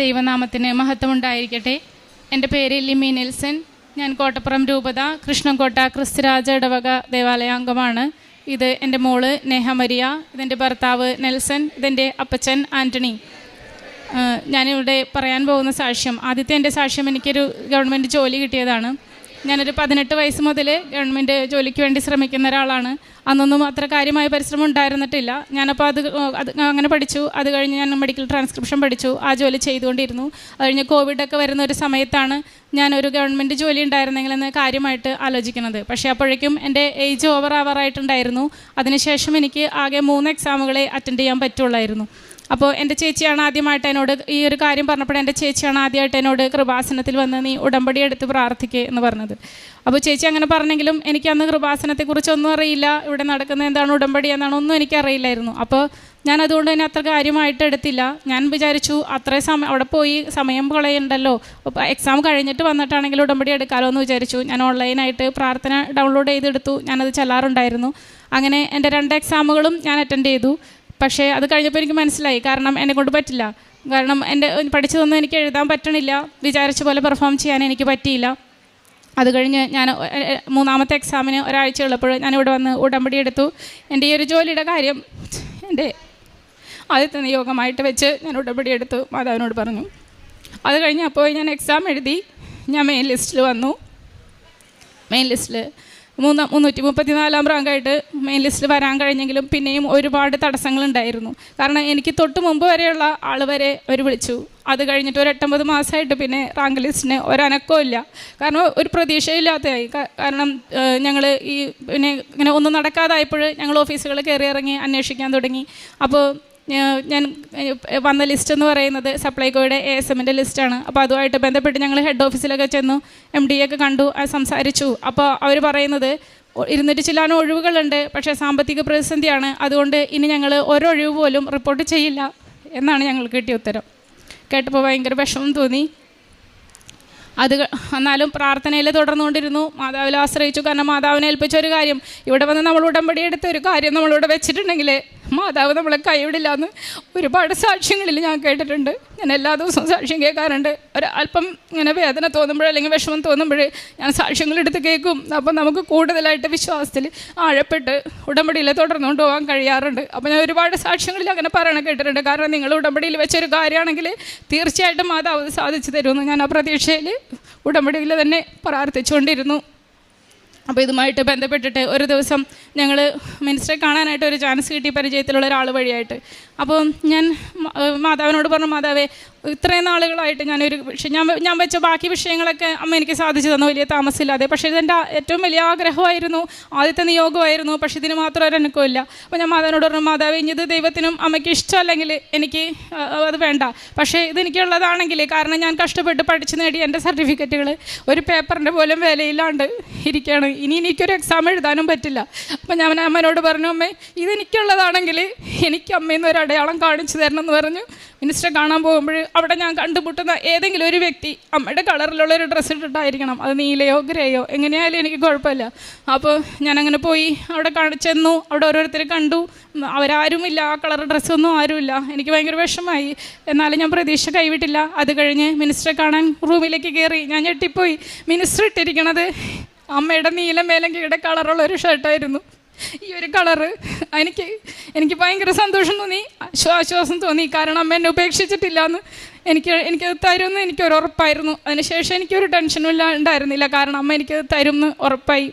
ദൈവനാമത്തിന് മഹത്വമുണ്ടായിരിക്കട്ടെ. എന്റെ പേര് ലിമി നെൽസൺ. ഞാൻ കോട്ടപ്പുറം രൂപത കൃഷ്ണൻകോട്ട ക്രിസ്തുരാജ ഇടവക ദേവാലയാംഗമാണ്. ഇത് എന്റെ മോൾ നേഹമരിയ ഇതെന്റെ ഭർത്താവ് നെൽസൺ ഇതെന്റെ അപ്പച്ചൻ ആന്റണി ഞാനിവിടെ പറയാൻ പോകുന്ന സാക്ഷ്യം ആദ്യത്തെ എന്റെ സാക്ഷ്യം എനിക്കൊരു ഗവൺമെന്റ് ജോലി കിട്ടിയതാണ്. ഞാനൊരു പതിനെട്ട് വയസ്സ് മുതൽ ഗവൺമെന്റ് ജോലിക്ക് വേണ്ടി ശ്രമിക്കുന്ന ഒരാളാണ്. അന്നൊന്നും അത്ര കാര്യമായ പരിശ്രമം ഉണ്ടായിരുന്നിട്ടില്ല. ഞാനപ്പോൾ അത് അത് അങ്ങനെ പഠിച്ചു. അത് കഴിഞ്ഞ് ഞാൻ മെഡിക്കൽ ട്രാൻസ്ക്രിപ്ഷൻ പഠിച്ചു. ആ ജോലി ചെയ്തുകൊണ്ടിരുന്നു. അത് കഴിഞ്ഞ് കോവിഡൊക്കെ വരുന്ന ഒരു സമയത്താണ് ഞാനൊരു ഗവൺമെന്റ് ജോലി ഉണ്ടായിരുന്നെങ്കിലെന്ന് കാര്യമായിട്ട് ആലോചിക്കുന്നത്. പക്ഷേ അപ്പോഴേക്കും എന്റെ ഏജ് ഓവർ ആവാറായിട്ടുണ്ടായിരുന്നു. അതിനുശേഷം എനിക്ക് ആകെ മൂന്ന് എക്സാമുകളെ അറ്റൻഡ് ചെയ്യാൻ പറ്റുള്ളായിരുന്നു. അപ്പോൾ എന്റെ ചേച്ചിയാണ് ആദ്യമായിട്ട് എന്നോട് ഈ ഒരു കാര്യം പറഞ്ഞപ്പോൾ എന്റെ ചേച്ചിയാണ് ആദ്യമായിട്ട് എന്നോട് കൃപാസനത്തിൽ വന്ന് നീ ഉടമ്പടി എടുത്ത് പ്രാർത്ഥിക്കുക എന്ന് പറഞ്ഞത്. അപ്പോൾ ചേച്ചി അങ്ങനെ പറഞ്ഞെങ്കിലും എനിക്ക് അന്ന് കൃപാസനത്തെക്കുറിച്ച് ഒന്നും അറിയില്ല. ഇവിടെ നടക്കുന്ന എന്താണ് ഉടമ്പടി എന്നാണ് ഒന്നും എനിക്കറിയില്ലായിരുന്നു അപ്പോൾ ഞാൻ അതുകൊണ്ട് തന്നെ അത്ര കാര്യമായിട്ട് എടുത്തില്ല. ഞാൻ വിചാരിച്ചു അത്രയും സമയം അവിടെ പോയി സമയം കളയണ്ടല്ലോ. എക്സാം കഴിഞ്ഞിട്ട് വന്നിട്ടാണെങ്കിൽ ഉടമ്പടി എടുക്കാമല്ലോ എന്ന് വിചാരിച്ചു. ഞാൻ ഓൺലൈനായിട്ട് പ്രാർത്ഥന ഡൗൺലോഡ് ചെയ്തെടുത്തു. ഞാനത് ചെല്ലാറുണ്ടായിരുന്നു. അങ്ങനെ എന്റെ രണ്ട് എക്സാമുകളും ഞാൻ അറ്റൻഡ് ചെയ്തു. പക്ഷേ അത് കഴിഞ്ഞപ്പോൾ എനിക്ക് മനസ്സിലായി. കാരണം എന്നെ കൊണ്ട് പറ്റില്ല. കാരണം എന്റെ പഠിച്ചതൊന്നും എനിക്ക് എഴുതാൻ പറ്റണില്ല. വിചാരിച്ച പോലെ പെർഫോം ചെയ്യാൻ എനിക്ക് പറ്റിയില്ല. അത് കഴിഞ്ഞ് ഞാൻ മൂന്നാമത്തെ എക്സാമിന് ഒരാഴ്ച ഉള്ളപ്പോൾ ഞാനിവിടെ വന്ന് ഉടമ്പടി എടുത്തു. എന്റെ ഈ ഒരു ജോലിയുടെ കാര്യം എന്റെ ആദ്യത്തെ നിയോഗമായിട്ട് വെച്ച് ഞാൻ ഉടമ്പടി എടുത്തു. മാതാവിനോട് പറഞ്ഞു. അത് കഴിഞ്ഞ് അപ്പോൾ ഞാൻ എക്സാം എഴുതി ഞാൻ മെയിൻ ലിസ്റ്റിൽ വന്നു. മെയിൻ ലിസ്റ്റിൽ മൂന്ന് മുന്നൂറ്റി മുപ്പത്തി നാലാം റാങ്കായിട്ട് മെയിൻ ലിസ്റ്റിൽ വരാൻ കഴിഞ്ഞെങ്കിലും പിന്നെയും ഒരുപാട് തടസ്സങ്ങളുണ്ടായിരുന്നു. കാരണം എനിക്ക് തൊട്ട് മുമ്പ് വരെയുള്ള ആൾ വരെ അവർ വിളിച്ചു. അത് കഴിഞ്ഞിട്ട് ഒരു എട്ടൊമ്പത് മാസമായിട്ട് പിന്നെ റാങ്ക് ലിസ്റ്റിന് ഒരനക്കവും ഇല്ല. കാരണം ഒരു പ്രതീക്ഷയില്ലാത്തതായി കാരണം ഞങ്ങൾ ഈ പിന്നെ ഇങ്ങനെ ഒന്നും നടക്കാതായപ്പോൾ ഞങ്ങൾ ഓഫീസുകൾ കയറി ഇറങ്ങി അന്വേഷിക്കാൻ തുടങ്ങി. അപ്പോൾ ഞാൻ വന്ന ലിസ്റ്റ് എന്ന് പറയുന്നത് സപ്ലൈകോയുടെ എ എസ് എമ്മിന്റെ ലിസ്റ്റാണ് അപ്പോൾ അതുമായിട്ട് ബന്ധപ്പെട്ട് ഞങ്ങൾ ഹെഡ് ഓഫീസിലൊക്കെ ചെന്നു എം ഡി ഒക്കെ കണ്ടു സംസാരിച്ചു. അപ്പോൾ അവർ പറയുന്നത് ഇരുന്നൂറ്റി ചില്ലാനും ഒഴിവുകളുണ്ട് പക്ഷേ സാമ്പത്തിക പ്രതിസന്ധിയാണ്. അതുകൊണ്ട് ഇനി ഞങ്ങൾ ഒരൊഴിവ് പോലും റിപ്പോർട്ട് ചെയ്യില്ല എന്നാണ് ഞങ്ങൾക്ക് കിട്ടിയ ഉത്തരം. കേട്ടപ്പോൾ ഭയങ്കര വിഷമം തോന്നി. അത് എന്നാലും പ്രാർത്ഥനയിൽ തുടർന്നുകൊണ്ടിരുന്നു. മാതാവിൽ ആശ്രയിച്ചു. കാരണം മാതാവിനെ ഏൽപ്പിച്ച ഒരു കാര്യം ഇവിടെ വന്ന് നമ്മൾ ഉടമ്പടി എടുത്ത ഒരു കാര്യം നമ്മളിവിടെ വെച്ചിട്ടുണ്ടെങ്കിൽ മാതാവ് നമ്മളെ കൈവിടില്ല എന്ന് ഒരുപാട് സാക്ഷ്യങ്ങളിൽ ഞാൻ കേട്ടിട്ടുണ്ട്. ഞാൻ എല്ലാ ദിവസവും സാക്ഷ്യം കേൾക്കാറുണ്ട്. ഒരു അല്പം ഇങ്ങനെ വേദന തോന്നുമ്പോഴോ അല്ലെങ്കിൽ വിഷമം തോന്നുമ്പോഴേ ഞാൻ സാക്ഷ്യങ്ങൾ എടുത്ത് കേൾക്കും. അപ്പം നമുക്ക് കൂടുതലായിട്ട് വിശ്വാസത്തിൽ ആഴപ്പെട്ട് ഉടമ്പടിയിൽ തുടർന്നുകൊണ്ട് പോകാൻ കഴിയാറുണ്ട്. അപ്പോൾ ഞാൻ ഒരുപാട് സാക്ഷ്യങ്ങളിൽ അങ്ങനെ പറയണം കേട്ടിട്ടുണ്ട്. കാരണം നിങ്ങൾ ഉടമ്പടിയിൽ വെച്ചൊരു കാര്യമാണെങ്കിൽ തീർച്ചയായിട്ടും മാതാവ് സാധിച്ചു തരുമെന്ന് ഞാൻ ആ പ്രതീക്ഷയിൽ ഉടമ്പടിയിൽ തന്നെ പ്രാർത്ഥിച്ചുകൊണ്ടിരുന്നു. അപ്പോൾ ഇതുമായിട്ട് ബന്ധപ്പെട്ടിട്ട് ഒരു ദിവസം ഞങ്ങൾ മിനിസ്റ്ററെ കാണാനായിട്ട് ഒരു ചാൻസ് കിട്ടി പരിചയത്തിലുള്ള ഒരാൾ വഴിയായിട്ട്. അപ്പോൾ ഞാൻ മാതാവിനോട് പറഞ്ഞു മാതാവേ ഇത്രയും നാളുകളായിട്ട് ഞാനൊരു പക്ഷേ ഞാൻ ഞാൻ വെച്ച ബാക്കി വിഷയങ്ങളൊക്കെ അമ്മ എനിക്ക് സാധിച്ചു തന്നു വലിയ താമസമില്ലാതെ. പക്ഷേ ഇതെന്റെ ഏറ്റവും വലിയ ആഗ്രഹമായിരുന്നു ആദ്യത്തെ നിയോഗമായിരുന്നു പക്ഷേ ഇതിന് മാത്രം ഒരെനക്കമില്ല അപ്പോൾ ഞാൻ മാതാവിനോട് പറഞ്ഞു മാതാവ് ഇനി ഇത് ദൈവത്തിനും അമ്മയ്ക്ക് ഇഷ്ടമല്ലെങ്കിൽ എനിക്ക് അത് വേണ്ട. പക്ഷേ ഇതെനിക്കുള്ളതാണെങ്കിൽ കാരണം ഞാൻ കഷ്ടപ്പെട്ട് പഠിച്ചു നേടി എന്റെ സർട്ടിഫിക്കറ്റുകൾ ഒരു പേപ്പറിന്റെ പോലും വിലയില്ലാണ്ട് ഇരിക്കുകയാണ്. ഇനി എനിക്കൊരു എക്സാം എഴുതാനും പറ്റില്ല. അപ്പോൾ ഞാൻ അമ്മനോട് പറഞ്ഞു അമ്മേ ഇതെനിക്കുള്ളതാണെങ്കിൽ എനിക്ക് അമ്മയിൽ നിന്ന് ഒരു അടയാളം കാണിച്ചു തരണം എന്ന് പറഞ്ഞു. മിനിസ്റ്റർ കാണാൻ പോകുമ്പോൾ അവിടെ ഞാൻ കണ്ടുമുട്ടുന്ന ഏതെങ്കിലും ഒരു വ്യക്തി അമ്മയുടെ കളറിലുള്ള ഒരു ഡ്രസ്സ് ഇട്ടിട്ടായിരിക്കണം. അത് നീലയോ ഗ്രേയോ എങ്ങനെയായാലും എനിക്ക് കുഴപ്പമില്ല. അപ്പോൾ ഞാനങ്ങനെ പോയി അവിടെ ചെന്നു. അവിടെ ഓരോരുത്തരെ കണ്ടു. അവരാരും അവരാരുമില്ല. ആ കളർ ഡ്രസ്സൊന്നും ആരുമില്ല. എനിക്ക് ഭയങ്കര വിഷമമായി. എന്നാലും ഞാൻ പ്രതീക്ഷ കൈവിട്ടില്ല. അത് കഴിഞ്ഞ് മിനിസ്റ്ററെ കാണാൻ റൂമിലേക്ക് കയറി. ഞാൻ ഞെട്ടിപ്പോയി. മിനിസ്റ്റർ ഇട്ടിരിക്കണത് അമ്മയുടെ നീല മേലങ്കിയുടെ കളറുള്ള ഒരു ഷർട്ടായിരുന്നു ഈ ഒരു കളറ്. എനിക്ക് എനിക്ക് ഭയങ്കര സന്തോഷം തോന്നി. ആശ്വാസം തോന്നി. കാരണം അമ്മ എന്നെ ഉപേക്ഷിച്ചിട്ടില്ല എന്ന് എനിക്ക് എനിക്കത് തരുമെന്ന് എനിക്കൊരു ഉറപ്പായിരുന്നു. അതിനുശേഷം എനിക്കൊരു ടെൻഷനും ഇല്ല ഉണ്ടായിരുന്നില്ല. കാരണം അമ്മ എനിക്കത് തരുമെന്ന് ഉറപ്പായി.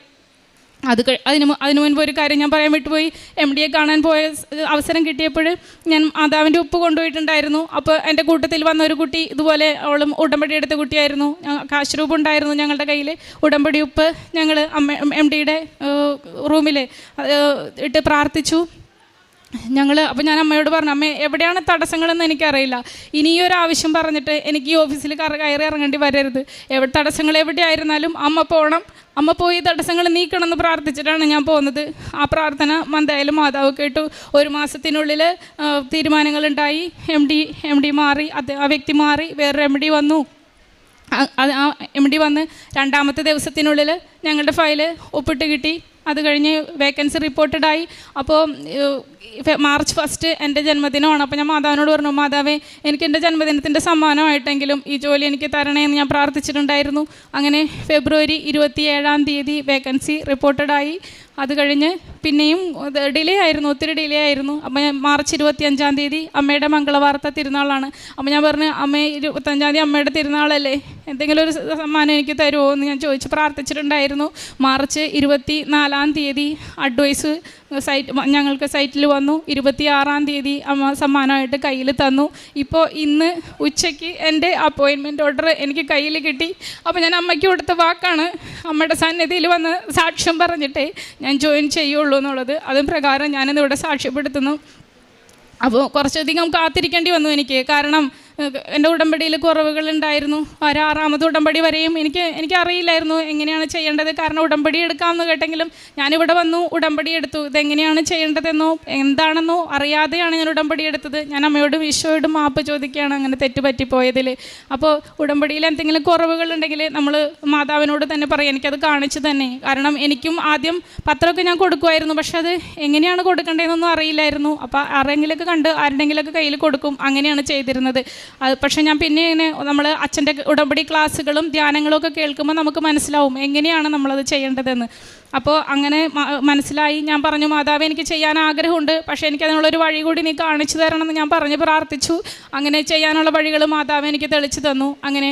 അത് അതിന് അതിനു മുൻപ് ഒരു കാര്യം ഞാൻ പറയാൻ വിട്ടുപോയി. എം ഡിയെ കാണാൻ പോയ അവസരം കിട്ടിയപ്പോൾ ഞാൻ മാതാവിന്റെ ഉപ്പ് കൊണ്ടുപോയിട്ടുണ്ടായിരുന്നു. അപ്പോൾ എന്റെ കൂട്ടത്തിൽ വന്ന ഒരു കുട്ടി ഇതുപോലെ അവളും ഉടമ്പടി എടുത്ത കുട്ടിയായിരുന്നു. കാശ് ഉണ്ടായിരുന്നു ഞങ്ങളുടെ കയ്യിൽ ഉടമ്പടി ഉപ്പ് ഞങ്ങൾ എം ഡിയുടെ റൂമിൽ ഇട്ട് പ്രാർത്ഥിച്ചു. ഞങ്ങൾ അപ്പോൾ ഞാൻ അമ്മയോട് പറഞ്ഞു അമ്മ എവിടെയാണ് തടസ്സങ്ങളെന്ന് എനിക്കറിയില്ല. ഇനി ഈ ഒരു ആവശ്യം പറഞ്ഞിട്ട് എനിക്ക് ഈ ഓഫീസിൽ കയറി ഇറങ്ങേണ്ടി വരരുത്. എവിടെ തടസ്സങ്ങൾ എവിടെയായിരുന്നാലും അമ്മ പോകണം അമ്മ പോയി തടസ്സങ്ങൾ നീക്കണമെന്ന് പ്രാർത്ഥിച്ചിട്ടാണ് ഞാൻ പോകുന്നത്. ആ പ്രാർത്ഥന മന്ദായാലും മാതാവ് കേട്ടു. ഒരു മാസത്തിനുള്ളിൽ തീരുമാനങ്ങളുണ്ടായി. എം ഡി എം ഡി മാറി അത് ആ വ്യക്തി മാറി വേറൊരു എം ഡി വന്നു. എം ഡി വന്ന് രണ്ടാമത്തെ ദിവസത്തിനുള്ളിൽ ഞങ്ങളുടെ ഫയൽ ഒപ്പിട്ട് കിട്ടി. അത് കഴിഞ്ഞ് വേക്കൻസി റിപ്പോർട്ടഡായി അപ്പോൾ മാർച്ച് ഫസ്റ്റ് എന്റെ ജന്മദിനമാണ്. അപ്പോൾ ഞാൻ മാതാവിനോട് പറഞ്ഞു മാതാവേ എനിക്ക് എന്റെ ജന്മദിനത്തിന്റെ സമ്മാനമായിട്ടെങ്കിലും ഈ ജോലി എനിക്ക് തരണേ എന്ന് ഞാൻ പ്രാർത്ഥിച്ചിട്ടുണ്ടായിരുന്നു. അങ്ങനെ ഫെബ്രുവരി ഇരുപത്തി ഏഴാം തീയതി വേക്കൻസി റിപ്പോർട്ടഡായി അത് കഴിഞ്ഞ് പിന്നെയും ഡിലേ ആയിരുന്നു ഒത്തിരി ഡിലേ ആയിരുന്നു. ഞാൻ മാർച്ച് ഇരുപത്തി അഞ്ചാം തീയതി അമ്മയുടെ മംഗളവാർത്ത തിരുനാളാണ്. അപ്പം ഞാൻ പറഞ്ഞു അമ്മ ഇരുപത്തഞ്ചാം തീയതി അമ്മയുടെ തിരുനാളല്ലേ? എന്തെങ്കിലും ഒരു സമ്മാനം എനിക്ക് തരുമോ എന്ന് ഞാൻ ചോദിച്ച് പ്രാർത്ഥിച്ചിട്ടുണ്ടായിരുന്നു. മാർച്ച് ഇരുപത്തി നാലാം തീയതി അഡ്വൈസ് സൈറ്റ് ഞങ്ങൾക്ക് സൈറ്റിൽ വന്നു. ഇരുപത്തിയാറാം തീയതി അമ്മ സമ്മാനമായിട്ട് കയ്യിൽ തന്നു. ഇപ്പോൾ ഇന്ന് ഉച്ചയ്ക്ക് എന്റെ അപ്പോയിൻമെന്റ് ഓർഡർ എനിക്ക് കയ്യിൽ കിട്ടി. അപ്പോൾ ഞാൻ അമ്മയ്ക്ക് കൊടുത്ത വാക്കാണ്. അമ്മയുടെ സന്നിധിയിൽ വന്ന് സാക്ഷ്യം പറഞ്ഞിട്ടേ ഞാൻ ജോയിൻ ചെയ്യുള്ളൂ എന്നുള്ളത്. അതും പ്രകാരം ഞാനിന്ന് ഇവിടെ സാക്ഷ്യപ്പെടുത്തുന്നു. അപ്പോൾ കുറച്ചധികം കാത്തിരിക്കേണ്ടി വന്നു എനിക്ക്. കാരണം എന്റെ ഉടമ്പടിയിൽ കുറവുകളുണ്ടായിരുന്നു. ഒരു ആറാമത് ഉടമ്പടി വരെയും എനിക്ക് എനിക്കറിയില്ലായിരുന്നു എങ്ങനെയാണ് ചെയ്യേണ്ടത്. കാരണം ഉടമ്പടി എടുക്കാമെന്ന് കേട്ടെങ്കിലും ഞാനിവിടെ വന്നു ഉടമ്പടി എടുത്തു. ഇതെങ്ങനെയാണ് ചെയ്യേണ്ടതെന്നോ എന്താണെന്നോ അറിയാതെയാണ് ഞാൻ ഉടമ്പടി എടുത്തത്. ഞാൻ അമ്മയോടും ഈശോയോടും മാപ്പ് ചോദിക്കുകയാണ് അങ്ങനെ തെറ്റ് പറ്റിപ്പോയതിൽ അപ്പോൾ ഉടമ്പടിയിൽ എന്തെങ്കിലും കുറവുകളുണ്ടെങ്കിൽ നമ്മൾ മാതാവിനോട് തന്നെ പറയും എനിക്കത് കാണിച്ചു തന്നെ. കാരണം എനിക്കും ആദ്യം പത്രമൊക്കെ ഞാൻ കൊടുക്കുമായിരുന്നു പക്ഷെ അത് എങ്ങനെയാണ് കൊടുക്കേണ്ടതെന്നൊന്നും അറിയില്ലായിരുന്നു. അപ്പോൾ ആരെങ്കിലൊക്കെ കണ്ട് ആരുടെങ്കിലൊക്കെ കയ്യിൽ കൊടുക്കും. അങ്ങനെയാണ് ചെയ്തിരുന്നത്. അത് പക്ഷേ ഞാൻ പിന്നെ ഇങ്ങനെ നമ്മൾ അച്ഛന്റെ ഉടമ്പടി ക്ലാസ്സുകളും ധ്യാനങ്ങളും ഒക്കെ കേൾക്കുമ്പോൾ നമുക്ക് മനസ്സിലാവും എങ്ങനെയാണ് നമ്മളത് ചെയ്യേണ്ടതെന്ന്. അപ്പോൾ അങ്ങനെ മനസ്സിലായി. ഞാൻ പറഞ്ഞു മാതാവ് എനിക്ക് ചെയ്യാൻ ആഗ്രഹമുണ്ട്. പക്ഷേ എനിക്ക് അതിനുള്ളൊരു വഴി കൂടി നീ കാണിച്ചു തരണമെന്ന് ഞാൻ പറഞ്ഞ് പ്രാർത്ഥിച്ചു. അങ്ങനെ ചെയ്യാനുള്ള വഴികൾ മാതാവ് എനിക്ക് തെളിച്ചു തന്നു. അങ്ങനെ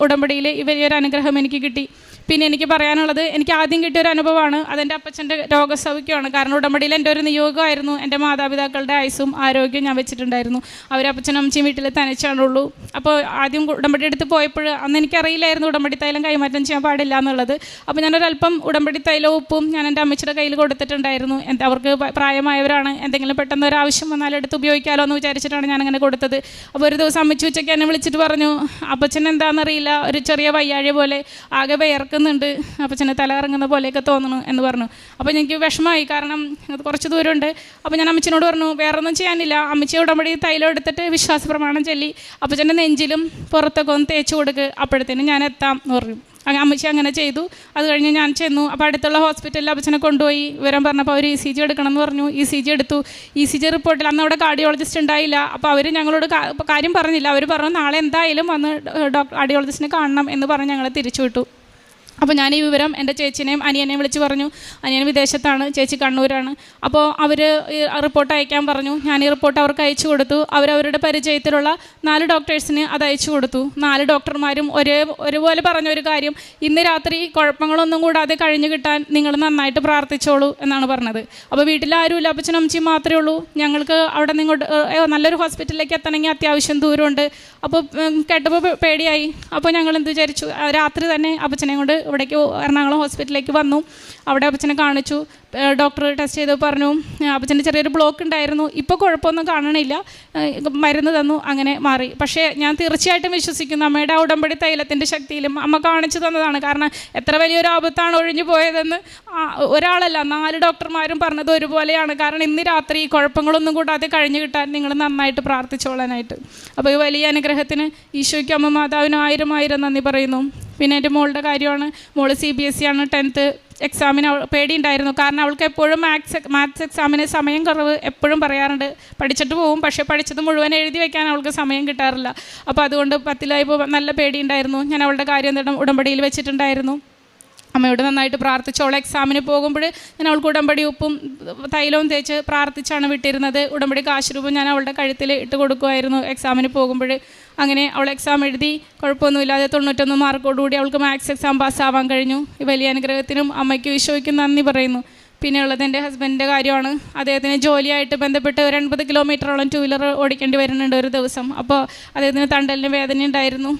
ഉടമ്പടിയിൽ വലിയൊരു അനുഗ്രഹം എനിക്ക് കിട്ടി. പിന്നെ എനിക്ക് പറയാനുള്ളത് എനിക്ക് ആദ്യം കിട്ടിയൊരു അനുഭവമാണ്. അതെന്റെ അപ്പച്ചന്റെ രോഗസൗഖ്യമാണ്. കാരണം ഉടമ്പടിയിൽ എന്റെ ഒരു നിയോഗമായിരുന്നു. എന്റെ മാതാപിതാക്കളുടെ ആയുസും ആരോഗ്യവും ഞാൻ വെച്ചിട്ടുണ്ടായിരുന്നു. അവർ അപ്പച്ചനും അമ്മച്ചിയും വീട്ടിൽ തനിച്ചാണുള്ളൂ. അപ്പോൾ ആദ്യം ഉടമ്പടി എടുത്ത് പോയപ്പോൾ അന്ന് എനിക്കറിയില്ലായിരുന്നു ഉടമ്പടി തൈലം കൈമാറ്റം ചെയ്യാൻ പാടില്ല എന്നുള്ളത്. അപ്പോൾ ഞാനൊരല്പം ഉടമ്പടി തൈലവും ഉപ്പും ഞാൻ എന്റെ അമ്മച്ചിയുടെ കയ്യിൽ കൊടുത്തിട്ടുണ്ടായിരുന്നു. അവർക്ക് പ്രായമായവരാണ്. എന്തെങ്കിലും പെട്ടെന്ന് ഒരു ആവശ്യം വന്നാൽ എടുത്ത് ഉപയോഗിക്കാമല്ലോ എന്ന് വിചാരിച്ചിട്ടാണ് ഞാനങ്ങനെ കൊടുത്തത്. അപ്പോൾ ഒരു ദിവസം അമ്മച്ചി ഉച്ചയ്ക്ക് എന്നെ വിളിച്ചിട്ട് പറഞ്ഞു അപ്പച്ചൻ എന്താണെന്നറിയില്ല ഒരു ചെറിയ വയ്യാഴ പോലെ ആകെ വിയർക്കുന്നുണ്ട് അപ്പച്ചന് തല ഇറങ്ങുന്ന പോലെയൊക്കെ തോന്നുന്നു എന്ന് പറഞ്ഞു. അപ്പോൾ എനിക്ക് വിഷമമായി. കാരണം അത് കുറച്ച് ദൂരമുണ്ട്. അപ്പോൾ ഞാൻ അമ്മച്ചിനോട് പറഞ്ഞു വേറെ ഒന്നും ചെയ്യാനില്ല. അമ്മച്ചി ഉടമ്പടി തൈലം എടുത്തിട്ട് വിശ്വാസ പ്രമാണം ചൊല്ലി. അപ്പച്ചന്റെ നെഞ്ചിലും പുറത്തൊക്കെ ഒന്ന് തേച്ച് കൊടുക്ക്. അപ്പോഴത്തേനും ഞാൻ എത്താം എന്ന് പറഞ്ഞു. അങ്ങനെ അമ്മച്ചി അങ്ങനെ ചെയ്തു. അത് കഴിഞ്ഞ് ഞാൻ ചെന്നു. അപ്പോൾ അടുത്തുള്ള ഹോസ്പിറ്റലിൽ അപ്പച്ചനെ കൊണ്ടുപോയി. വിവരം പറഞ്ഞപ്പോൾ അവർ ഇ സി ജി എടുക്കണം എന്ന് പറഞ്ഞു. ഇ സി ജി എടുത്തു. ഇ സി ജി റിപ്പോർട്ടിൽ അന്ന് അവിടെ കാർഡിയോളജിസ്റ്റ് ഉണ്ടായില്ല. അപ്പോൾ അവർ ഞങ്ങളോട് കാര്യം പറഞ്ഞില്ല. അവർ പറഞ്ഞു നാളെ എന്തായാലും വന്ന് ഡോക്ടർ കാർഡിയോളജിസ്റ്റിനെ കാണണം എന്ന് പറഞ്ഞ് ഞങ്ങളെ തിരിച്ചു വിട്ടു. അപ്പോൾ ഞാൻ ഈ വിവരം എന്റെ ചേച്ചിനെയും അനിയനെയും വിളിച്ച് പറഞ്ഞു. അനിയൻ വിദേശത്താണ് ചേച്ചി കണ്ണൂരാണ്. അപ്പോൾ അവർ റിപ്പോർട്ട് അയക്കാൻ പറഞ്ഞു. ഞാൻ ഈ റിപ്പോർട്ട് അവർക്ക് അയച്ചു കൊടുത്തു. അവരവരുടെ പരിചയത്തിലുള്ള നാല് ഡോക്ടേഴ്സിന് അത് അയച്ചു കൊടുത്തു. നാല് ഡോക്ടർമാരും ഒരേ ഒരുപോലെ പറഞ്ഞ ഒരു കാര്യം ഇന്ന് രാത്രി കുഴപ്പങ്ങളൊന്നും കൂടാതെ കഴിഞ്ഞു കിട്ടാൻ നിങ്ങൾ നന്നായിട്ട് പ്രാർത്ഥിച്ചോളൂ എന്നാണ് പറഞ്ഞത്. അപ്പോൾ വീട്ടിൽ ആരുമില്ല. അപ്പച്ചനും അമ്മച്ചിയും മാത്രമേ ഉള്ളൂ. ഞങ്ങൾക്ക് അവിടെ നിങ്ങോട്ട് നല്ലൊരു ഹോസ്പിറ്റലിലേക്ക് എത്തണമെങ്കിൽ അത്യാവശ്യം ദൂരമുണ്ട്. അപ്പോൾ കേട്ടപ്പോൾ പേടിയായി. അപ്പോൾ ഞങ്ങൾ എന്ത് വിചാരിച്ചു? രാത്രി തന്നെ അപ്പച്ചനെ കൊണ്ട് ഇവിടേക്ക് എറണാകുളം ഹോസ്പിറ്റലിലേക്ക് വന്നു. അവിടെ അപ്പച്ചനെ കാണിച്ചു. ഡോക്ടർ ടെസ്റ്റ് ചെയ്ത് പറഞ്ഞു. അപ്പച്ചന്റെ ചെറിയൊരു ബ്ലോക്ക് ഉണ്ടായിരുന്നു. ഇപ്പോൾ കുഴപ്പമൊന്നും കാണണില്ല. മരുന്ന് തന്നു അങ്ങനെ മാറി. പക്ഷേ ഞാൻ തീർച്ചയായിട്ടും വിശ്വസിക്കുന്നു. അമ്മയുടെ ആ ഉടമ്പടി തൈലത്തിന്റെ ശക്തിയിലും അമ്മ കാണിച്ചു തന്നതാണ്. കാരണം എത്ര വലിയൊരു ആപത്താണ് ഒഴിഞ്ഞു പോയതെന്ന് ഒരാളല്ല നാല് ഡോക്ടർമാരും പറഞ്ഞത് ഒരുപോലെയാണ്. കാരണം ഇന്ന് രാത്രി ഈ കുഴപ്പങ്ങളൊന്നും കൂടാതെ കഴിഞ്ഞു കിട്ടാൻ നിങ്ങൾ നന്നായിട്ട് പ്രാർത്ഥിച്ചോളാനായിട്ട്. അപ്പോൾ ഈ വലിയ അനുഗ്രഹത്തിന് ഈശോയ്ക്ക് അമ്മ മാതാവിനും ആയിരം ആയിരം നന്ദി പറയുന്നു. പിന്നെ എന്റെ മോളുടെ കാര്യമാണ്. മോൾ സി ബി എസ് സി ആണ് ടെൻത്ത് എക്സാമിന് പേടിയുണ്ടായിരുന്നു. കാരണം അവൾക്ക് എപ്പോഴും മാത്സ് മാത്സ് എക്സാമിന് സമയം കുറവ് എപ്പോഴും പറയാറുണ്ട്. പഠിച്ചിട്ട് പോകും പക്ഷേ പഠിച്ചത് മുഴുവൻ എഴുതി വയ്ക്കാൻ അവൾക്ക് സമയം കിട്ടാറില്ല. അപ്പോൾ അതുകൊണ്ട് പത്തിലായപ്പോൾ നല്ല പേടിയുണ്ടായിരുന്നു. ഞാൻ അവളുടെ കാര്യം തന്നെ ഉടമ്പടിയിൽ വെച്ചിട്ടുണ്ടായിരുന്നു. അമ്മയോട് നന്നായിട്ട് പ്രാർത്ഥിച്ചു. അവൾ എക്സാമിന് പോകുമ്പോൾ ഞാൻ അവൾക്ക് ഉടമ്പടി ഉപ്പും തൈലവും തേച്ച് പ്രാർത്ഥിച്ചാണ് വിട്ടിരുന്നത്. ഉടമ്പടി കാശ് രൂപം ഞാൻ അവളുടെ കഴുത്തിൽ ഇട്ട് കൊടുക്കുമായിരുന്നു. എക്സാമിന് പോകുമ്പോൾ അങ്ങനെ അവൾ എക്സാം എഴുതി. കുഴപ്പമൊന്നുമില്ലാതെ തൊണ്ണൂറ്റൊന്ന് മാർക്കോടുകൂടി അവൾക്ക് മാത്സ് എക്സാം പാസ്സാവാൻ കഴിഞ്ഞു. വലിയ അനുഗ്രഹത്തിനും അമ്മയ്ക്കും ഈശോയ്ക്കും നന്ദി പറയുന്നു. പിന്നെ ഉള്ളത് എന്റെ ഹസ്ബൻഡിന്റെ കാര്യമാണ്. അദ്ദേഹത്തിന് ജോലിയായിട്ട് ബന്ധപ്പെട്ട് ഒരു എൺപത് കിലോമീറ്ററോളം ടൂ വീലർ ഓടിക്കേണ്ടി വരുന്നുണ്ട് ഒരു ദിവസം. അപ്പോൾ അദ്ദേഹത്തിന് തണ്ടലിന് വേദന ഉണ്ടായിരുന്നു.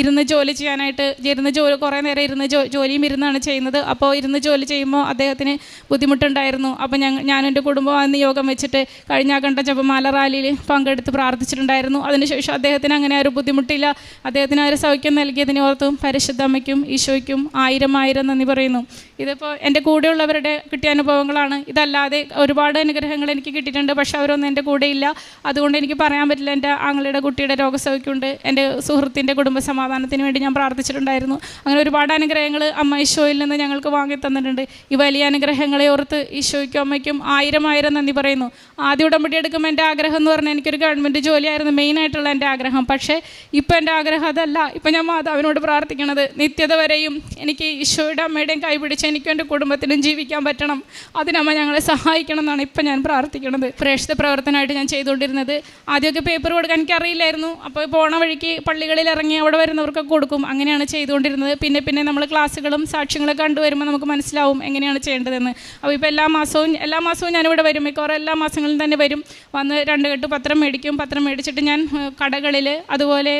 ഇരുന്ന് ജോലി ചെയ്യാനായിട്ട് ഇരുന്ന് ജോലി കുറേ നേരം ഇരുന്ന് ജോലിയും ഇരുന്നാണ് ചെയ്യുന്നത്. അപ്പോൾ ഇരുന്ന് ജോലി ചെയ്യുമ്പോൾ അദ്ദേഹത്തിന് ബുദ്ധിമുട്ടുണ്ടായിരുന്നു. അപ്പോൾ ഞങ്ങൾ ഞാനും എന്റെ കുടുംബം അന്ന് യോഗം വെച്ചിട്ട് കഴിഞ്ഞ കണ്ട ജപമാല റാലിയിൽ പങ്കെടുത്ത് പ്രാർത്ഥിച്ചിട്ടുണ്ടായിരുന്നു. അതിനുശേഷം അദ്ദേഹത്തിന് അങ്ങനെ ഒരു ബുദ്ധിമുട്ടില്ല. അദ്ദേഹത്തിന് ആ ഒരു സൗഖ്യം നൽകിയതിനെ ഓർത്തും പരിശുദ്ധമ്മയ്ക്കും ഈശോയ്ക്കും ആയിരം ആയിരം നന്ദി പറയുന്നു. ഇതിപ്പോൾ എന്റെ കൂടെയുള്ളവരുടെ കിട്ടിയ അനുഭവങ്ങളാണ്. ഇതല്ലാതെ ഒരുപാട് അനുഗ്രഹങ്ങൾ എനിക്ക് കിട്ടിയിട്ടുണ്ട്. പക്ഷെ അവരൊന്നും എന്റെ കൂടെയില്ല അതുകൊണ്ട് എനിക്ക് പറയാൻ പറ്റില്ല. എന്റെ ആങ്ങളുടെ കുട്ടിയുടെ രോഗസൗഖ്യമുണ്ട്. എന്റെ സുഹൃത്തിന്റെ കുടുംബ സമാധാനത്തിന് വേണ്ടി ഞാൻ പ്രാർത്ഥിച്ചിട്ടുണ്ടായിരുന്നു. അങ്ങനെ ഒരുപാട് അനുഗ്രഹങ്ങൾ അമ്മ ഈശോയിൽ നിന്ന് ഞങ്ങൾക്ക് വാങ്ങി തന്നിട്ടുണ്ട്. ഈ വലിയ അനുഗ്രഹങ്ങളെ ഓർത്ത് ഈശോയ്ക്കും അമ്മയ്ക്കും ആയിരം ആയിരം നന്ദി പറയുന്നു. ആദ്യ ഉടമ്പടി എടുക്കുമ്പോൾ എന്റെ ആഗ്രഹം എന്ന് പറഞ്ഞാൽ എനിക്കൊരു ഗവൺമെന്റ് ജോലിയായിരുന്നു മെയിനായിട്ടുള്ള എന്റെ ആഗ്രഹം. പക്ഷേ ഇപ്പോൾ എന്റെ ആഗ്രഹം അതല്ല. ഇപ്പം ഞാൻ മാതാവിനോട് പ്രാർത്ഥിക്കണത് നിത്യത വരെയും എനിക്ക് ഈശോയുടെ അമ്മയുടെയും കൈപിടിച്ച് എനിക്കും എന്റെ കുടുംബത്തിനും ജീവിക്കാൻ പറ്റണം. അതിനമ്മ ഞങ്ങളെ സഹായിക്കണം എന്നാണ് ഇപ്പം ഞാൻ പ്രാർത്ഥിക്കുന്നത് പ്രേക്ഷിത പ്രവർത്തനമായിട്ട് ഞാൻ ചെയ്തുകൊണ്ടിരുന്നത്. ആദ്യമൊക്കെ പേപ്പർ കൊടുക്കാൻ എനിക്ക് അറിയില്ലായിരുന്നു അപ്പോൾ പോണ വഴിക്ക് പള്ളികളിൽ ഇറങ്ങി അവിടെ വരുന്നവർക്കൊക്കെ കൊടുക്കും. അങ്ങനെയാണ് ചെയ്തുകൊണ്ടിരുന്നത്. പിന്നെ പിന്നെ നമ്മൾ ക്ലാസ്സുകളും സാക്ഷ്യങ്ങളൊക്കെ കണ്ടുവരുമ്പോൾ നമുക്ക് മനസ്സിലാവും എങ്ങനെയാണ് ചെയ്യേണ്ടതെന്ന്. അപ്പോൾ ഇപ്പോൾ എല്ലാ മാസവും എല്ലാ മാസവും ഞാനിവിടെ വരും. മിക്കവാറും എല്ലാ മാസങ്ങളിലും തന്നെ വരും. വന്ന് രണ്ട് കെട്ട് പത്രം മേടിക്കും. പത്രം മേടിച്ചിട്ട് ഞാൻ കടകളിൽ അതുപോലെ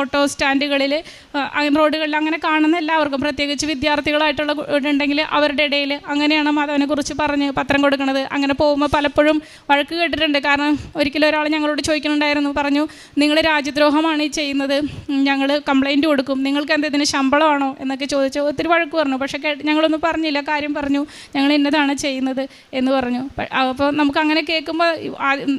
ഓട്ടോ സ്റ്റാൻഡുകളിൽ റോഡുകളിൽ അങ്ങനെ കാണുന്ന എല്ലാവർക്കും പ്രത്യേകിച്ച് വിദ്യാർത്ഥികളായിട്ടുള്ള ഉണ്ടെങ്കിൽ അവരുടെ ഇടയിൽ അങ്ങനെയാണ് മാധവനെ കുറിച്ച് പറഞ്ഞ് പത്രം കൊടുക്കുന്നത് അങ്ങനെ പോകുമ്പോൾ പലപ്പോഴും വഴക്ക് കേട്ടിട്ടുണ്ട്. കാരണം ഒരിക്കലും ഒരാൾ ഞങ്ങളോട് ചോദിക്കുന്നുണ്ടായിരുന്നു പറഞ്ഞു നിങ്ങൾ രാജ്യദ്രോഹമാണ് ഈ ചെയ്യുന്നത്. ഞങ്ങൾ കംപ്ലൈന്റ് കൊടുക്കും. നിങ്ങൾക്ക് എന്താ ഇതിന് ശമ്പളമാണോ? എന്നൊക്കെ ചോദിച്ചു ഒത്തിരി വഴക്ക് പറഞ്ഞു. പക്ഷേ ഞങ്ങളൊന്നും പറഞ്ഞില്ല. കാര്യം പറഞ്ഞു ഞങ്ങൾ ഇന്നതാണ് ചെയ്യുന്നത് എന്ന് പറഞ്ഞു. അപ്പോൾ നമുക്ക് അങ്ങനെ കേൾക്കുമ്പോൾ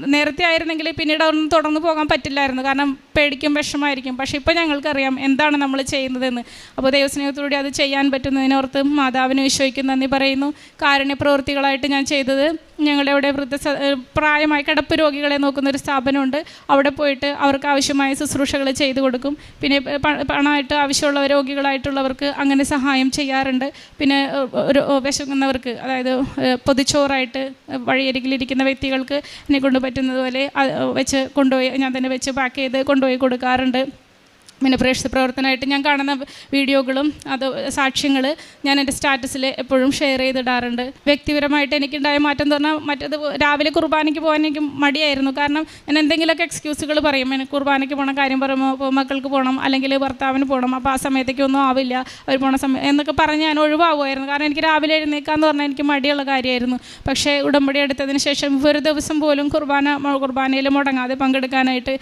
നേരത്തെ ആയിരുന്നെങ്കിൽ പിന്നീട് അതൊന്നും തുടർന്ന് പോകാൻ പറ്റില്ലായിരുന്നു. കാരണം പേടിക്കും വിഷമായിരിക്കും പക്ഷേ ഇപ്പോൾ ഞങ്ങൾക്കറിയാം എന്താണ് നമ്മൾ ചെയ്യുന്നതെന്ന്. അപ്പോൾ ദൈവസ്നേഹത്തോടെ അത് ചെയ്യാൻ പറ്റുന്നതിനോർത്ത് മാതാവിന് വിശ്വസിക്കും നന്ദി പറയുന്നു. കാരുണ്യ പ്രവൃത്തികളായിട്ട് ഞാൻ ചെയ്തത്. ഞങ്ങളുടെ അവിടെ വൃദ്ധ പ്രായമായ കിടപ്പ് രോഗികളെ നോക്കുന്ന ഒരു സ്ഥാപനമുണ്ട്. അവിടെ പോയിട്ട് അവർക്ക് ആവശ്യമായ ശുശ്രൂഷകൾ ചെയ്തു കൊടുക്കും. പിന്നെ പണമായിട്ട് ആവശ്യമുള്ള രോഗികളായിട്ടുള്ളവർക്ക് അങ്ങനെ സഹായം ചെയ്യാറുണ്ട്. പിന്നെ ഒരു വിശക്കുന്നവർക്ക് അതായത് പൊതിച്ചോറായിട്ട് വഴിയരികിലിരിക്കുന്ന വ്യക്തികൾക്ക് എന്നെ കൊണ്ട് പറ്റുന്നതുപോലെ വെച്ച് കൊണ്ടുപോയി ഞാൻ തന്നെ വെച്ച് പാക്ക് ചെയ്ത് കൊണ്ടുപോയി കൊടുക്കാറുണ്ട്. പിന്നെ പ്രേക്ഷിത പ്രവർത്തനമായിട്ട് ഞാൻ കാണുന്ന വീഡിയോകളും അത് സാക്ഷ്യങ്ങൾ ഞാൻ എന്റെ സ്റ്റാറ്റസിൽ എപ്പോഴും ഷെയർ ചെയ്തിടാറുണ്ട്. വ്യക്തിപരമായിട്ട് എനിക്കുണ്ടായ മാറ്റം എന്ന് പറഞ്ഞാൽ മറ്റത് രാവിലെ കുർബാനയ്ക്ക് പോകാൻ എനിക്ക് മടിയായിരുന്നു. കാരണം ഞാൻ എന്തെങ്കിലുമൊക്കെ എക്സ്ക്യൂസുകൾ പറയും. എനിക്ക് കുർബാനയ്ക്ക് പോകണം കാര്യം പറയുമ്പോൾ മക്കൾക്ക് പോകണം അല്ലെങ്കിൽ ഭർത്താവിന് പോകണം. അപ്പോൾ ആ സമയത്തേക്കൊന്നും ആവില്ല. അവർ പോണ സമയം എന്നൊക്കെ പറഞ്ഞ് ഞാൻ ഒഴിവാകുമായിരുന്നു. കാരണം എനിക്ക് രാവിലെ എഴുന്നേക്കാന്ന് പറഞ്ഞാൽ എനിക്ക് മടിയുള്ള കാര്യമായിരുന്നു. പക്ഷേ ഉടമ്പടി എടുത്തതിന് ശേഷം ഒരു ദിവസം പോലും കുർബാന കുർബാനയിൽ മുടങ്ങാതെ പങ്കെടുക്കാനായിട്ട്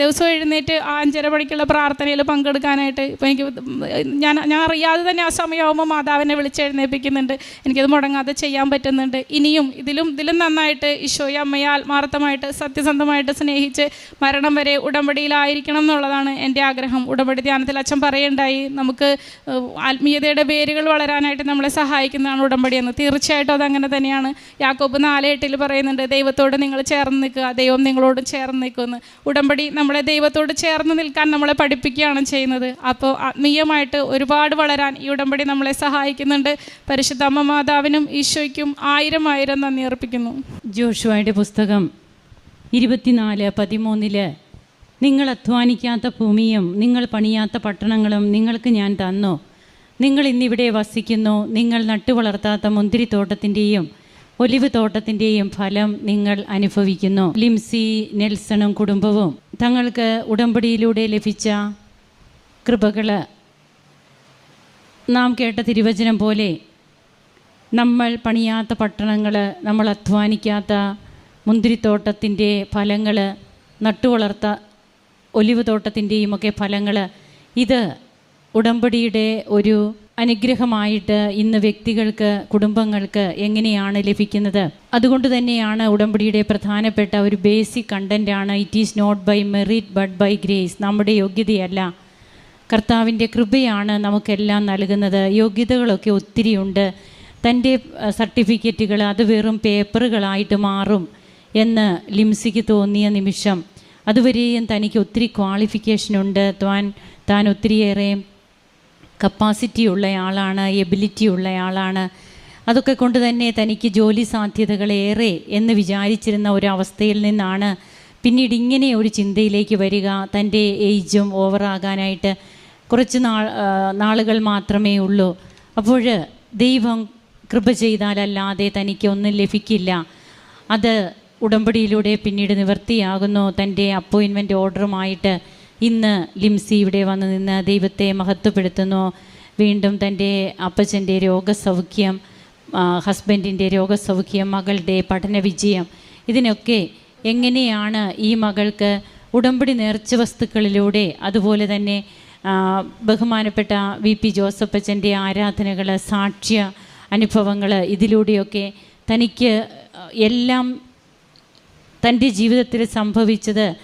ദിവസം എഴുന്നേറ്റ് അഞ്ചര മണിക്കുള്ള പ്രാർത്ഥനയിൽ പങ്കെടുക്കാനായിട്ട് ഇപ്പോൾ എനിക്ക് ഞാൻ ഞാൻ അറിയാതെ തന്നെ ആ സമയമാകുമ്പോൾ മാതാവിനെ വിളിച്ചെഴുന്നേൽപ്പിക്കുന്നുണ്ട് എനിക്കത് മുടങ്ങാതെ ചെയ്യാൻ പറ്റുന്നുണ്ട്. ഇനിയും ഇതിലും ഇതിലും നന്നായിട്ട് ഈശോയെ അമ്മയെ ആത്മാർത്ഥമായിട്ട് സത്യസന്ധമായിട്ട് സ്നേഹിച്ച് മരണം വരെ ഉടമ്പടിയിലായിരിക്കണം എന്നുള്ളതാണ് എന്റെ ആഗ്രഹം. ഉടമ്പടി ധ്യാനത്തിൽ അച്ഛൻ പറയുണ്ടായി നമുക്ക് ആത്മീയതയുടെ വേരുകൾ വളരാനായിട്ട് നമ്മളെ സഹായിക്കുന്നതാണ് ഉടമ്പടി എന്ന്. തീർച്ചയായിട്ടും അതങ്ങനെ തന്നെയാണ്. യാക്കോബ് നാല് എട്ടിൽ പറയുന്നുണ്ട് ദൈവത്തോട് നിങ്ങൾ ചേർന്ന് നിൽക്കുക ദൈവം നിങ്ങളോട് ചേർന്ന് നിൽക്കുമെന്ന്. ഉടമ്പടി നമ്മളെ ദൈവത്തോട് ചേർന്ന് നിൽക്കാൻ നമ്മളെ പഠിപ്പിക്കുകയാണ് ചെയ്യുന്നത്. അപ്പോൾ ആത്മീയമായിട്ട് ഒരുപാട് വളരാൻ ഈ ഉടമ്പടി നമ്മളെ സഹായിക്കുന്നുണ്ട്. പരിശുദ്ധ അമ്മ മാതാവിനും ഈശോയ്ക്കും ആയിരം ആയിരം നന്ദി അർപ്പിക്കുന്നു. ജോഷുവായുടെ പുസ്തകം ഇരുപത്തിനാല് പതിമൂന്നിൽ നിങ്ങൾ അധ്വാനിക്കാത്ത ഭൂമിയും നിങ്ങൾ പണിയാത്ത പട്ടണങ്ങളും നിങ്ങൾക്ക് ഞാൻ തന്നു. നിങ്ങൾ ഇന്നിവിടെ വസിക്കുന്നു. നിങ്ങൾ നട്ടുവളർത്താത്ത മുന്തിരിത്തോട്ടത്തിന്റെയും ഒലിവ് തോട്ടത്തിന്റെയും ഫലം നിങ്ങൾ അനുഭവിക്കുന്നു. ലിംസി നെൽസണും കുടുംബവും. തങ്ങൾക്ക് ഉടമ്പടിയിലൂടെ ലഭിച്ച കൃപകൾ നാം കേട്ട തിരുവചനം പോലെ നമ്മൾ പണിയാത്ത പട്ടണങ്ങൾ നമ്മൾ അധ്വാനിക്കാത്ത മുന്തിരിത്തോട്ടത്തിന്റെ ഫലങ്ങൾ നട്ടുവളർത്ത ഒലിവ് തോട്ടത്തിന്റെയും ഒക്കെ ഫലങ്ങൾ ഇത് ഉടമ്പടിയുടെ ഒരു അനുഗ്രഹമായിട്ട് ഇന്ന് വ്യക്തികൾക്ക് കുടുംബങ്ങൾക്ക് എങ്ങനെയാണ് ലഭിക്കുന്നത്? അതുകൊണ്ട് തന്നെയാണ് ഉടമ്പടിയുടെ പ്രധാനപ്പെട്ട ഒരു basic കണ്ടന്റാണ് it is not by merit but by grace. നമ്മുടെ യോഗ്യതയല്ല. കർത്താവിന്റെ കൃപയാണ് നമുക്കെല്ലാം നൽകുന്നത്. യോഗ്യതകളൊക്കെ ഒത്തിരിയുണ്ട് തന്റെ സർട്ടിഫിക്കറ്റുകൾ അത് വെറും പേപ്പറുകളായിട്ട് മാറും എന്ന് ലിംസിക്ക് തോന്നിയ നിമിഷം. അതുവരെയും തനിക്ക് ഒത്തിരി ക്വാളിഫിക്കേഷൻ ക്വാളിഫിക്കേഷനുണ്ട് താൻ താൻ ഒത്തിരിയേറെ കപ്പാസിറ്റി ഉള്ളയാളാണ് എബിലിറ്റി ഉള്ളയാളാണ് അതൊക്കെ കൊണ്ട് തന്നെ തനിക്ക് ജോലി സാധ്യതകളേറെ എന്ന് വിചാരിച്ചിരുന്ന ഒരവസ്ഥയിൽ നിന്നാണ് പിന്നീട് ഇങ്ങനെ ഒരു ചിന്തയിലേക്ക് വരിക. തന്റെ ഏജും ഓവറാകാനായിട്ട് കുറച്ച് നാൾ നാളുകൾ മാത്രമേ ഉള്ളൂ. അപ്പോൾ ദൈവം കൃപ ചെയ്താലല്ലാതെ തനിക്ക് ഒന്നും ലഭിക്കില്ല. അത് ഉടമ്പടിയിലൂടെ പിന്നീട് നിവർത്തിയാകുന്നു. തന്റെ അപ്പോയിൻമെന്റ് ഓർഡറുമായിട്ട് ഇന്ന് ലിംസി ഇവിടെ വന്ന് നിന്ന് ദൈവത്തെ മഹത്വപ്പെടുത്തുന്നു. വീണ്ടും തന്റെ അപ്പച്ചന്റെ രോഗസൗഖ്യം ഹസ്ബൻഡിന്റെ രോഗസൗഖ്യം മകളുടെ പഠന വിജയം ഇതിനൊക്കെ എങ്ങനെയാണ് ഈ മകൾക്ക് ഉടമ്പടി നേർച്ച വസ്തുക്കളിലൂടെ അതുപോലെ തന്നെ ബഹുമാനപ്പെട്ട വി പി ജോസഫച്ചന്റെ ആരാധനകൾ സാക്ഷ്യ അനുഭവങ്ങൾ ഇതിലൂടെയൊക്കെ തനിക്ക് എല്ലാം തന്റെ ജീവിതത്തിൽ സംഭവിച്ചത്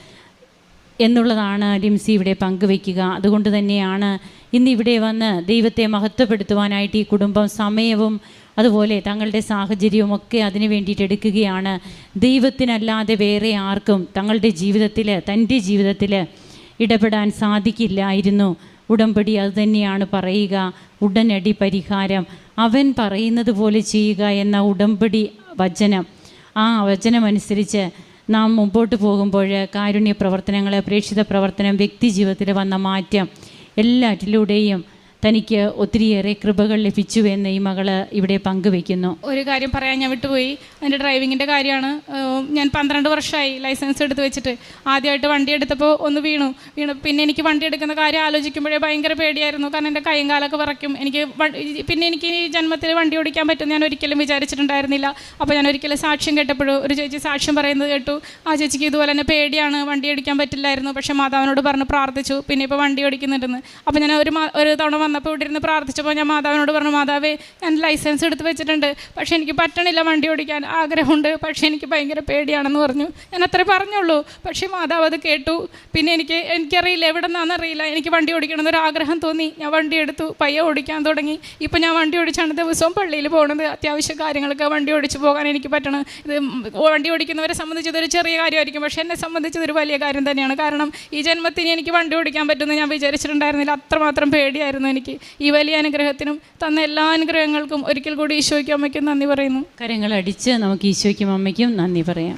എന്നുള്ളതാണ് ലിംസി ഇവിടെ പങ്കുവയ്ക്കുക. അതുകൊണ്ട് തന്നെയാണ് ഇന്ന് ഇവിടെ വന്ന് ദൈവത്തെ മഹത്വപ്പെടുത്തുവാനായിട്ട് ഈ കുടുംബം സമയവും അതുപോലെ തങ്ങളുടെ സാഹചര്യവും ഒക്കെ അതിന് വേണ്ടിയിട്ട് എടുക്കുകയാണ്. ദൈവത്തിനല്ലാതെ വേറെ ആർക്കും തങ്ങളുടെ ജീവിതത്തിൽ തന്റെ ജീവിതത്തിൽ ഇടപെടാൻ സാധിക്കില്ലായിരുന്നു. ഉടമ്പടി അതുതന്നെയാണ് പറയുക. ഉടനടി പരിഹാരം. അവൻ പറയുന്നത് പോലെ ചെയ്യുക എന്ന ഉടമ്പടി വചനം. ആ വചനമനുസരിച്ച് നാം മുമ്പോട്ട് പോകുമ്പോൾ കാരുണ്യ പ്രവർത്തനങ്ങൾ പ്രേക്ഷിത പ്രവർത്തനം വ്യക്തി ജീവിതത്തിൽ വന്ന മാറ്റം എല്ലാറ്റിലൂടെയും തനിക്ക് ഒത്തിരിയേറെ കൃപകൾ ലഭിച്ചു എന്ന് ഈ മകൾ ഇവിടെ പങ്കുവെക്കുന്നു. ഒരു കാര്യം പറയാൻ ഞാൻ വിട്ടുപോയി. എന്റെ ഡ്രൈവിങ്ങിന്റെ കാര്യമാണ്. ഞാൻ പന്ത്രണ്ട് വർഷമായി ലൈസൻസ് എടുത്ത് വെച്ചിട്ട്. ആദ്യമായിട്ട് വണ്ടി എടുത്തപ്പോൾ ഒന്ന് വീണു. വീണു. പിന്നെ എനിക്ക് വണ്ടി എടുക്കുന്ന കാര്യം ആലോചിക്കുമ്പോഴേ ഭയങ്കര പേടിയായിരുന്നു. കാരണം എന്റെ കൈയും കാലൊക്കെ വിറയ്ക്കും. എനിക്ക് പിന്നെ എനിക്ക് ഈ ജന്മത്തിൽ വണ്ടി ഓടിക്കാൻ പറ്റും ഞാൻ ഒരിക്കലും വിചാരിച്ചിട്ടുണ്ടായിരുന്നില്ല. അപ്പോൾ ഞാൻ ഒരിക്കലും സാക്ഷ്യം കേട്ടപ്പോഴും ഒരു ചേച്ചി സാക്ഷ്യം പറയുന്നത് കേട്ടു. ആ ചേച്ചിക്ക് ഇതുപോലെ തന്നെ പേടിയാണ്. വണ്ടി ഓടിക്കാൻ പറ്റില്ലായിരുന്നു. പക്ഷേ മാതാവിനോട് പറഞ്ഞ് പ്രാർത്ഥിച്ചു. പിന്നെ ഇപ്പോൾ വണ്ടി ഓടിക്കുന്നുണ്ടെന്ന്. അപ്പോൾ ഞാൻ ഒരു ഒരു തവണ വന്നപ്പോൾ ഇവിടെ ഇരുന്ന് പ്രാർത്ഥിച്ചപ്പോൾ ഞാൻ മാതാവിനോട് പറഞ്ഞു മാതാവേ ഞാൻ ലൈസൻസ് എടുത്ത് വെച്ചിട്ടുണ്ട്. പക്ഷേ എനിക്ക് പറ്റണില്ല വണ്ടി ഓടിക്കാൻ. ആഗ്രഹമുണ്ട് പക്ഷേ എനിക്ക് ഭയങ്കര പേടിയാണെന്ന് പറഞ്ഞു. ഞാൻ അത്രേ പറഞ്ഞുള്ളൂ. പക്ഷേ മാതാവ് അത് കേട്ടു. പിന്നെ എനിക്ക് എനിക്കറിയില്ല എവിടെ നിന്നാണെന്നറിയില്ല എനിക്ക് വണ്ടി ഓടിക്കണമെന്നൊരു ആഗ്രഹം തോന്നി. ഞാൻ വണ്ടി എടുത്തു. പയ്യ ഓടിക്കാൻ തുടങ്ങി. ഇപ്പോൾ ഞാൻ വണ്ടി ഓടിച്ചാണ് ദിവസവും പള്ളിയിൽ പോകുന്നത് അത്യാവശ്യ കാര്യങ്ങളൊക്കെ വണ്ടി ഓടിച്ച് പോകാൻ എനിക്ക് പറ്റണം. ഇത് വണ്ടി ഓടിക്കുന്നവരെ സംബന്ധിച്ച് ഇതൊരു ചെറിയ കാര്യമായിരിക്കും. പക്ഷേ എന്നെ സംബന്ധിച്ച് ഇതൊരു വലിയ കാര്യം തന്നെയാണ്. കാരണം ഈ ജന്മത്തിന് എനിക്ക് വണ്ടി ഓടിക്കാൻ പറ്റുമെന്ന് ഞാൻ വിചാരിച്ചിട്ടുണ്ടായിരുന്നില്ല. അത്രമാത്രം പേടിയായിരുന്നു എനിക്ക് ഈ വലിയ അനുഗ്രഹത്തിനും തന്ന എല്ലാ അനുഗ്രഹങ്ങൾക്കും ഒരിക്കൽ കൂടി ഈശോയ്ക്കും അമ്മയ്ക്കും നന്ദി പറയുന്നു. കരങ്ങളടിച്ച് നമുക്ക് ഈശോയ്ക്കും അമ്മയ്ക്കും നന്ദി പറയാം.